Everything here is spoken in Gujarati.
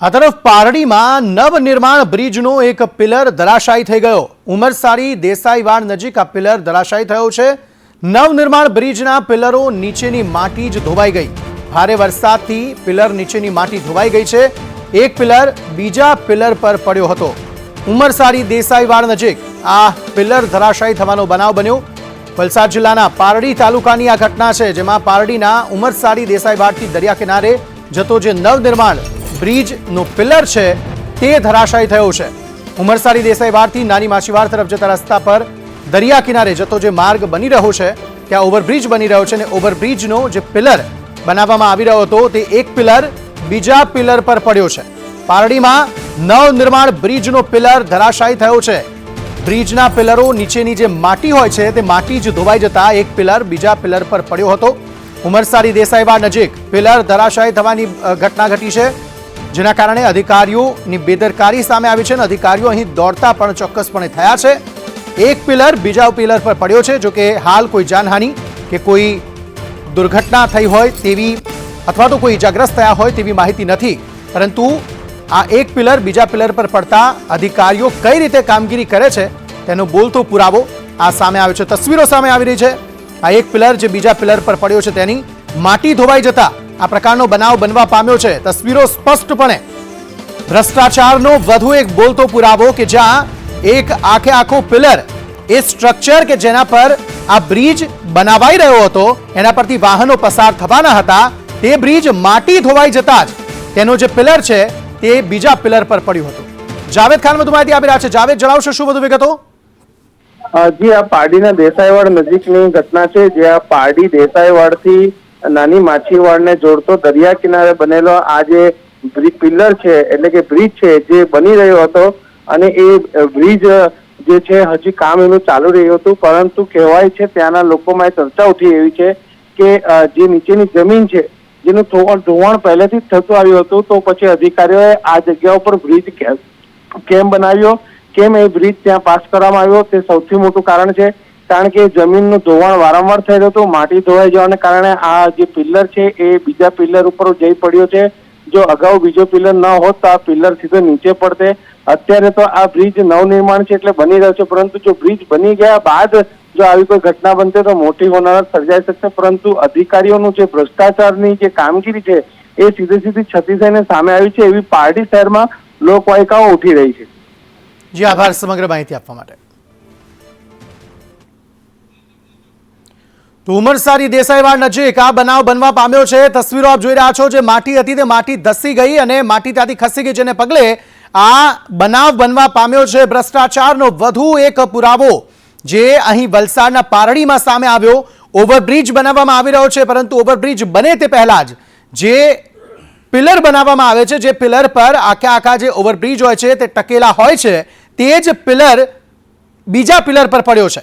આ તરફ પારડીમાં નવનિર્માણ બ્રિજનો એક પિલર ધરાશાયી થઈ ગયો. ઉમરસારી દેસાઈવાડ નજીક આ પિલર ધરાશાયી થયો છે. નવનિર્માણ બ્રિજના પિલરો નીચેની માટી જ ધોવાઈ ગઈ. ભારે વરસાદથી પિલર નીચેની માટી ધોવાઈ ગઈ છે. એક પિલર બીજા પિલર પર પડ્યો હતો. ઉમરસારી દેસાઈવાડ નજીક આ પિલર ધરાશાયી થવાનો બનાવ બન્યો. વલસાડ જિલ્લાના પારડી તાલુકાની આ ઘટના છે, જેમાં પારડીના ઉમરસારી દેસાઈવાડથી દરિયા કિનારે જતો જે નવનિર્માણ બ્રિજનો પિલર છે તે ધરાશાયી થયો છે. ઉમરસારી દેસાઈવાડથી નાની માછીવાર તરફ જતા રસ્તા પર દરિયા કિનારે જતો જે માર્ગ બની રહ્યો છે, ત્યાં ઓવરબ્રિજ બની રહ્યો છે અને ઓવરબ્રિજનો જે પિલર બનાવવામાં આવી રહ્યો હતો, તે એક પિલર બીજા પિલર પર પડ્યો છે. પારડીમાં નવનિર્માણ બ્રિજનો પિલર ધરાશાયી થયો છે. બ્રિજના પિલરો નીચેની જે માટી હોય છે, તે માટી જ ધોવાઈ જતા એક પિલર બીજા પિલર પર પડ્યો હતો. ઉમરસારી દેસાઈવાડ નજીક પિલર ધરાશાયી થવાની ઘટના ઘટી છે. જેના કારણે અધિકારીઓની બેદરકારી સામે આવી છે અને અધિકારીઓ અહીં દોડતા પણ ચોક્કસપણે થયા છે. એક પિલર બીજા પિલર પર પડ્યો છે જો કે હાલ કોઈ જાનહાનિ કે કોઈ દુર્ઘટના થઈ હોય તેવી અથવા તો કોઈ ઇજાગ્રસ્ત થયા હોય તેવી માહિતી નથી. પરંતુ આ એક પિલર બીજા પિલર પર પડતા અધિકારીઓ કઈ રીતે કામગીરી કરે છે તેનો બોલતો પુરાવો આ સામે આવ્યો છે. તસવીરો સામે આવી રહી છે. આ એક પિલર જે બીજા પિલર પર પડ્યો છે તેની માટી ધોવાઈ જતા આ પ્રકારનો બનાવ બનવા પામ્યો છે. તસવીરો સ્પષ્ટપણે ભ્રષ્ટાચારનો વધુ એક બોલતો પુરાવો કે જ્યાં એક આખે આખો પિલર એ સ્ટ્રક્ચર કે જેના પર આ બ્રિજ બનાવાઈ રહ્યો હતો, એના પરથી વાહનો પસાર થવાના હતા, તે બ્રિજ માટી ધોવાઈ જતા જ તેનો જે પિલર છે, તે બીજા પિલર પર પડ્યું હતું. જાવેદ ખાન વધુ માહિતી આપી રહ્યા છે. જાવેદ, જણાવશો શું વધુ વિગતો? જી, આ પારડીના દેસાઈવાડ નજીકની ઘટના છે. જ્યાં પારડી દેસાઈવાડથી નાની માછીવાડને જોડતો દરિયા કિનારે બનેલો આ જે પિલર છે, એટલે કે બ્રિજ છે, જે બની રહ્યો હતો અને એ બ્રિજ જે છે, હજી કામ એનું ચાલુ રહ્યું હતું, પરંતુ કહેવાય છે, ત્યાંના લોકોમાં ચર્ચા ઉઠી એવી છે કે જે નીચેની જમીન છે, જેનું ધોવાણ ધોવાણ પહેલેથી જ થતું આવ્યું હતું, તો પછી અધિકારીઓએ આ જગ્યા ઉપર બ્રિજ કેમ બનાવ્યો, કેમ એ બ્રિજ ત્યાં પાસ કરવામાં આવ્યો, તે સૌથી મોટું કારણ છે કારણ કે જમીનનું ધોવાણ વારંવાર થઈ રહ્યું હતું, માટી ધોવાઈ જવાને કારણે આ જે પિલ્લર છે એ બીજા પિલ્લર ઉપર જઈ પડ્યો છે. જો અગાઉ બીજો પિલ્લર ન હોત તો આ પિલ્લર સીધો નીચે પડતે. અત્યારે તો આ બ્રિજ નવનિર્માણ છે એટલે બની રહ્યો છે, પરંતુ જો બ્રિજ બની ગયા બાદ જો આવી કોઈ ઘટના બનશે તો મોટી હોનારત સર્જાઈ શકશે. પરંતુ અધિકારીઓનું જે ભ્રષ્ટાચારની જે કામગીરી છે એ સીધી સીધી છતી થઈને સામે આવી છે એવી પારડી શહેરમાં લોકવાયકાઓ ઉઠી રહી છે. જી, આભાર સમગ્ર માહિતી આપવા માટે. તો ઉમરસારી દેસાઈવાડ નજીક આ બનાવ બનવા પામ્યો છે. તસવીરો આપ જોઈ રહ્યા છો જે માટી હતી તે માટી ધસી ગઈ અને માટી ત્યાંથી ખસી ગઈ જેને પગલે આ બનાવ બનવા પામ્યો છે. ભ્રષ્ટાચારનો વધુ એક પુરાવો જે અહીં વલસાડના પારડીમાં સામે આવ્યો. ઓવરબ્રિજ બનાવવામાં આવી રહ્યો છે, પરંતુ ઓવરબ્રિજ બને તે પહેલાં જ જે પિલર બનાવવામાં આવે છે, જે પિલર પર આખા આખા જે ઓવરબ્રિજ હોય છે તે ટકેલા હોય છે, તે જ પિલર બીજા પિલર પર પડ્યો છે.